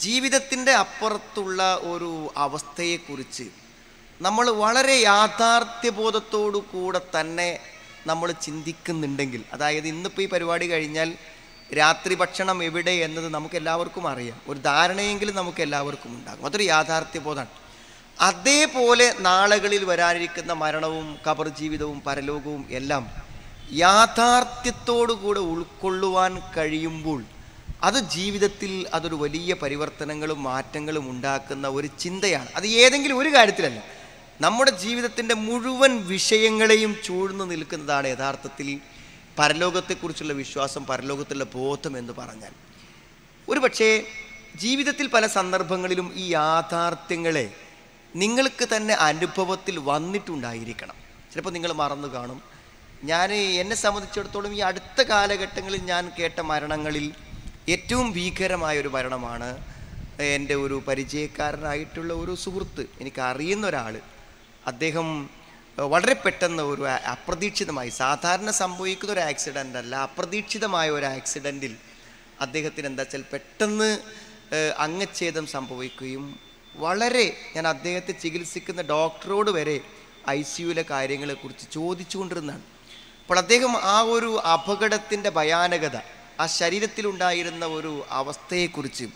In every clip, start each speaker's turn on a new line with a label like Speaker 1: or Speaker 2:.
Speaker 1: ജീവിതത്തിന്റെ അപ്പുറത്തുള്ള ഒരു അവസ്ഥയെക്കുറിച്ച് നമ്മൾ വളരെ യാഥാർത്ഥ്യബോധത്തോടു കൂടെ തന്നെ നമ്മൾ ചിന്തിക്കുന്നുണ്ടെങ്കിൽ അതായത് ഇന്നിപ്പോൾ ഈ പരിപാടി കഴിഞ്ഞാൽ രാത്രി ഭക്ഷണം എവിടെ എന്നത് നമുക്ക് എല്ലാവർക്കും അറിയാം. ഒരു ധാരണയെങ്കിലും നമുക്ക് എല്ലാവർക്കും ഉണ്ടാകും. അതൊരു യാഥാർത്ഥ്യബോധമാണ്. അതേപോലെ നാളുകളിൽ വരാനിരിക്കുന്ന മരണവും കബർ ജീവിതവും പരലോകവും എല്ലാം യാഥാർത്ഥ്യത്തോടു കൂടെ ഉൾക്കൊള്ളുവാൻ കഴിയുമ്പോൾ അത് ജീവിതത്തിൽ അതൊരു വലിയ പരിവർത്തനങ്ങളും മാറ്റങ്ങളും ഉണ്ടാക്കുന്ന ഒരു ചിന്തയാണ്. അത് ഏതെങ്കിലും ഒരു കാര്യത്തിലല്ല. നമ്മുടെ ജീവിതത്തിന്റെ മുഴുവൻ വിഷയങ്ങളെയും ചൂഴ്ന്നു നിൽക്കുന്നതാണ് യഥാർത്ഥത്തിൽ പരലോകത്തെക്കുറിച്ചുള്ള വിശ്വാസം പരലോകത്തിലുള്ള ബോധം എന്ന് പറഞ്ഞാൽ. ഒരു പക്ഷേ ജീവിതത്തിൽ പല സന്ദർഭങ്ങളിലും ഈ യാഥാർത്ഥ്യങ്ങളെ നിങ്ങൾക്ക് തന്നെ അനുഭവത്തിൽ വന്നിട്ടുണ്ടായിരിക്കണം. ചിലപ്പോൾ നിങ്ങൾ മറന്നു കാണും. ഞാൻ എന്നെ സംബന്ധിച്ചിടത്തോളം ഈ അടുത്ത കാലഘട്ടങ്ങളിൽ ഞാൻ കേട്ട മരണങ്ങളിൽ ഏറ്റവും ഭീകരമായ ഒരു മരണമാണ് എന്റെ ഒരു പരിചയക്കാരനായിട്ടുള്ള ഒരു സുഹൃത്ത് എനിക്ക് അറിയുന്ന ഒരാൾ. അദ്ദേഹം വളരെ പെട്ടെന്ന് ഒരു അപ്രതീക്ഷിതമായി സാധാരണ സംഭവിക്കുന്ന ഒരു ആക്സിഡന്റ് അല്ല അപ്രതീക്ഷിതമായ ഒരു ആക്സിഡന്റിൽ അദ്ദേഹത്തിന് എന്താ വെച്ചാൽ പെട്ടെന്ന് അംഗച്ഛേദം സംഭവിക്കുകയും വളരെ ഞാൻ അദ്ദേഹത്തെ ചികിത്സിക്കുന്ന ഡോക്ടറോട് വരെ ഐ സിയുലെ കാര്യങ്ങളെക്കുറിച്ച് ചോദിച്ചുകൊണ്ടിരുന്നതാണ്. അപ്പോൾ അദ്ദേഹം ആ ഒരു അപകടത്തിന്റെ ഭയാനകത ആ ശരീരത്തിലുണ്ടായിരുന്ന ഒരു അവസ്ഥയെക്കുറിച്ച്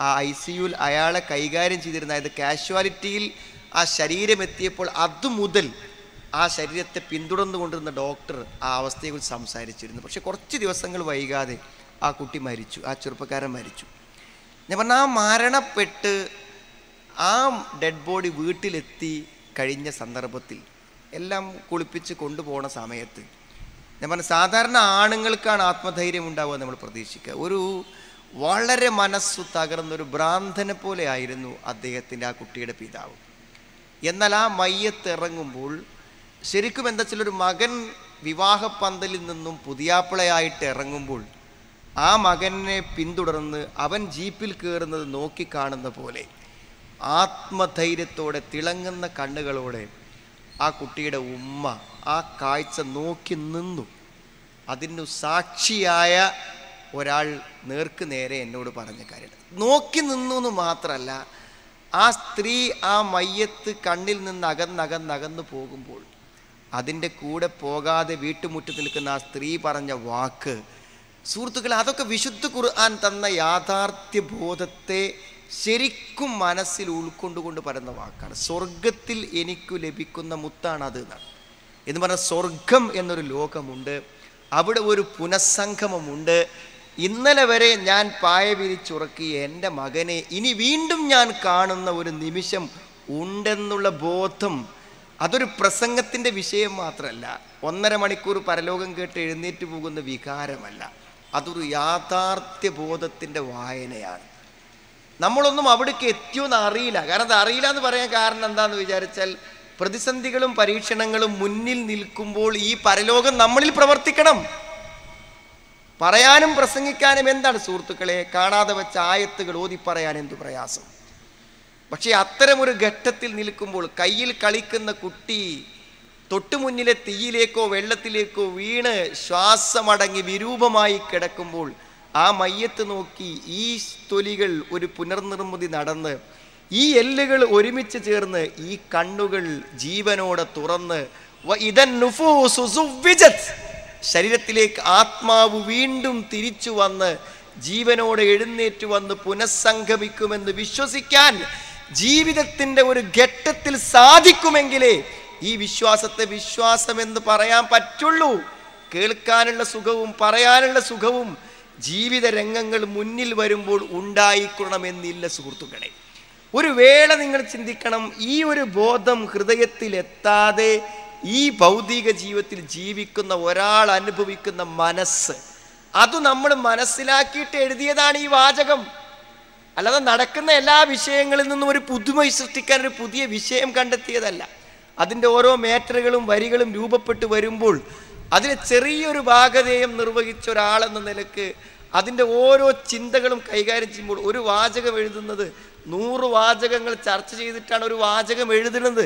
Speaker 1: ആ ഐ സിയുൽ അയാളെ കൈകാര്യം ചെയ്തിരുന്ന അതായത് കാഷ്വാലിറ്റിയിൽ ആ ശരീരം എത്തിയപ്പോൾ അതുമുതൽ ആ ശരീരത്തെ പിന്തുടർന്നു കൊണ്ടിരുന്ന ഡോക്ടർ ആ അവസ്ഥയെക്കുറിച്ച് സംസാരിച്ചിരുന്നു. പക്ഷെ കുറച്ച് ദിവസങ്ങൾ വൈകാതെ ആ കുട്ടി മരിച്ചു ആ ചെറുപ്പക്കാരൻ മരിച്ചു. ഞാൻ പറഞ്ഞ ആ മരണപ്പെട്ട് ആ ഡെഡ് ബോഡി വീട്ടിലെത്തി കഴിഞ്ഞ സന്ദർഭത്തിൽ എല്ലാം കുളിപ്പിച്ച് കൊണ്ടുപോകുന്ന സമയത്ത് ഞാൻ പറഞ്ഞ സാധാരണ ആണുങ്ങൾക്കാണ് ആത്മധൈര്യം ഉണ്ടാവുക നമ്മൾ പ്രതീക്ഷിക്കുക. ഒരു വളരെ മനസ്സു തകർന്നൊരു ഭ്രാന്തനെ പോലെ ആയിരുന്നു അദ്ദേഹത്തിന്റെ ആ കുട്ടിയുടെ പിതാവ്. എന്നാൽ ആ മയ്യത്ത് ഇറങ്ങുമ്പോൾ ശരിക്കും എന്താ വെച്ചാൽ ഒരു മകൻ വിവാഹപ്പന്തലിൽ നിന്നും പുതിയാപ്പിളയായിട്ട് ഇറങ്ങുമ്പോൾ ആ മകനെ പിന്തുടർന്ന് അവൻ ജീപ്പിൽ കയറുന്നത് നോക്കിക്കാണുന്ന പോലെ ആത്മധൈര്യത്തോടെ തിളങ്ങുന്ന കണ്ണുകളോടെ ആ കുട്ടിയുടെ ഉമ്മ ആ കാഴ്ച നോക്കി നിന്നു. അതിനു സാക്ഷിയായ ഒരാൾ നേർക്ക് നേരെ എന്നോട് പറഞ്ഞ കാര്യം. നോക്കി നിന്നു എന്ന് മാത്രമല്ല ആ സ്ത്രീ ആ മയ്യത്ത് കണ്ണിൽ നിന്ന് അകന്നകന്നകന്നു പോകുമ്പോൾ അതിന്റെ കൂടെ പോകാതെ വീട്ടുമുറ്റത്ത് നിൽക്കുന്ന ആ സ്ത്രീ പറഞ്ഞ വാക്ക് സുഹൃത്തുക്കളെ അതൊക്കെ വിശുദ്ധ ഖുർആൻ തന്ന യാഥാർത്ഥ്യ ബോധത്തെ ശരിക്കും മനസ്സിൽ ഉൾക്കൊണ്ടുകൊണ്ട് പറയുന്ന വാക്കാണ്. സ്വർഗത്തിൽ എനിക്കു ലഭിക്കുന്ന മുത്താണ് അത് എന്നാണ്. എന്ന് പറഞ്ഞാൽ സ്വർഗം എന്നൊരു ലോകമുണ്ട്. അവിടെ ഒരു പുനഃസംഗമമുണ്ട്. ഇന്നലെ വരെ ഞാൻ പായ വിരിച്ചുറക്കിയ എന്റെ മകനെ ഇനി വീണ്ടും ഞാൻ കാണുന്ന ഒരു നിമിഷം ഉണ്ടെന്നുള്ള ബോധം അതൊരു പ്രസംഗത്തിന്റെ വിഷയം മാത്രമല്ല. ഒന്നര മണിക്കൂർ പരലോകം കേട്ട് എഴുന്നേറ്റ് പോകുന്ന വികാരമല്ല. അതൊരു യാഥാർത്ഥ്യ ബോധത്തിന്റെ വായനയാണ്. നമ്മളൊന്നും അവിടേക്ക് എത്തിയോ എന്ന് അറിയില്ല. കാരണം അത് അറിയില്ല എന്ന് പറയാൻ കാരണം എന്താണെന്ന് വിചാരിച്ചാൽ പ്രതിസന്ധികളും പരീക്ഷണങ്ങളും മുന്നിൽ നിൽക്കുമ്പോൾ ഈ പരലോകം നമ്മളിൽ പ്രവർത്തിക്കണം. പറയാനും പ്രസംഗിക്കാനും എന്താണ് സുഹൃത്തുക്കളെ? കാണാതെ വെച്ച ആയത്തുകൾ ഓതി പറയാൻ എന്തു പ്രയാസം? പക്ഷേ അത്തരമൊരു ഘട്ടത്തിൽ നിൽക്കുമ്പോൾ കയ്യിൽ കളിക്കുന്ന കുട്ടി തൊട്ടുമുന്നിലെ തീയിലേക്കോ വെള്ളത്തിലേക്കോ വീണ് ശ്വാസമടങ്ങി വിരൂപമായി കിടക്കുമ്പോൾ ആ മയ്യത്ത് നോക്കി ഈ തൊലികൾ ഒരു പുനർനിർമ്മിതി നടന്ന് ഈ എല്ലുകൾ ഒരുമിച്ച് ചേർന്ന് ഈ കണ്ണുകൾ ജീവനോടെ തുറന്ന്. ശരീരത്തിലേക്ക് ആത്മാവ് വീണ്ടും തിരിച്ചു വന്ന് ജീവനോടെ എഴുന്നേറ്റ് വന്ന് പുനഃസംഗമിക്കുമെന്ന് വിശ്വസിക്കാൻ ജീവിതത്തിന്റെ ഒരു ഘട്ടത്തിൽ സാധിക്കുമെങ്കിലേ ഈ വിശ്വാസത്തെ വിശ്വാസമെന്ന് പറയാൻ പറ്റുള്ളൂ കേൾക്കാനുള്ള സുഖവും പറയാനുള്ള സുഖവും ജീവിത രംഗങ്ങൾ മുന്നിൽ വരുമ്പോൾ ഉണ്ടായിക്കൊള്ളണമെന്നില്ല സുഹൃത്തുക്കളെ ഒരു വേള നിങ്ങൾ ചിന്തിക്കണം. ഈ ഒരു ബോധം ഹൃദയത്തിൽ എത്താതെ ഈ ഭൗതിക ജീവിതത്തിൽ ജീവിക്കുന്ന ഒരാൾ അനുഭവിക്കുന്ന മനസ്സ് അത് നമ്മൾ മനസ്സിലാക്കിയിട്ട് എഴുതിയതാണ് ഈ വാചകം. അല്ലാതെ നടക്കുന്ന എല്ലാ വിഷയങ്ങളിൽ നിന്നും ഒരു പുതുമ സൃഷ്ടിക്കാൻ ഒരു പുതിയ വിഷയം കണ്ടെത്തിയതല്ല. അതിന്റെ ഓരോ മേറ്ററുകളും വരികളും രൂപപ്പെട്ടു വരുമ്പോൾ അതിന് ചെറിയൊരു ഭാഗതേയം നിർവഹിച്ച ഒരാളെന്ന നിലയ്ക്ക് അതിന്റെ ഓരോ ചിന്തകളും കൈകാര്യം ചെയ്യുമ്പോൾ ഒരു വാചകം എഴുതുന്നത് നൂറ് വാചകങ്ങൾ ചർച്ച ചെയ്തിട്ടാണ് ഒരു വാചകം എഴുതുന്നത്.